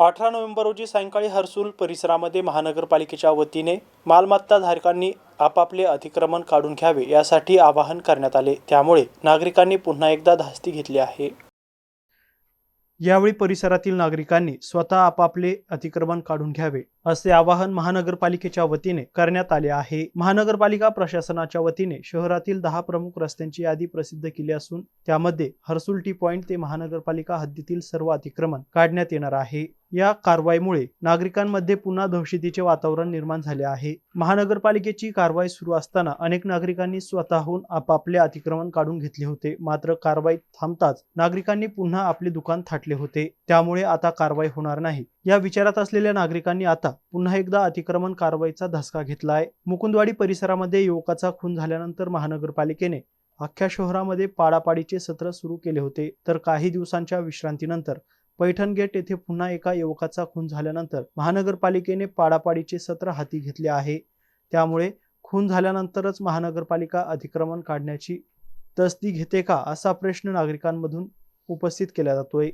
अठरा नोव्हेंबर रोजी सायंकाळी हर्सुल परिसरामध्ये महानगरपालिकेच्या वतीने मालमत्ता धारकांनी आपापले अतिक्रमण काढून घ्यावे यासाठी आवाहन करण्यात आले. त्यामुळे नागरिकांनी पुन्हा एकदा धास्ती घेतली आहे. यावेळी परिसरातील नागरिकांनी स्वतः आपापले अतिक्रमण काढून घ्यावे असे आवाहन महानगरपालिकेच्या वतीने करण्यात आले आहे. महानगरपालिका प्रशासनाच्या वतीने शहरातील दहा प्रमुख रस्त्यांची यादी प्रसिद्ध केली असून त्यामध्ये हर्सुल टी पॉइंट ते महानगरपालिका हद्दीतील सर्व अतिक्रमण काढण्यात येणार आहे. या कारवाईमुळे नागरिकांमध्ये पुन्हा दहशतीचे वातावरण निर्माण झाले आहे. महानगरपालिकेची कारवाई सुरू असताना अनेक नागरिकांनी स्वतःहून आपापले अतिक्रमण काढून घेतले होते. मात्र कारवाई थांबताच नागरिकांनी पुन्हा आपले दुकान थाटले होते. त्यामुळे आता कारवाई होणार नाही. या विचारात असलेल्या नागरिकांनी आता पुन्हा एकदा अतिक्रमण कारवाईचा धसका घेतला आहे मुकुंदवाडी परिसरामध्ये युवकाचा खून झाल्यानंतर महानगरपालिकेने अख्ख्या शहरामध्ये पाडापाडीचे सत्र सुरू केले होते. तर काही दिवसांच्या विश्रांतीनंतर पैठण गेट येथे पुन्हा एका युवकाचा खून झाल्यानंतर महानगरपालिकेने पाडापाडीचे सत्र हाती घेतले आहे. त्यामुळे खून झाल्यानंतरच महानगरपालिका अतिक्रमण काढण्याची तसदी घेते का असा प्रश्न नागरिकांमधून उपस्थित केला जातोय.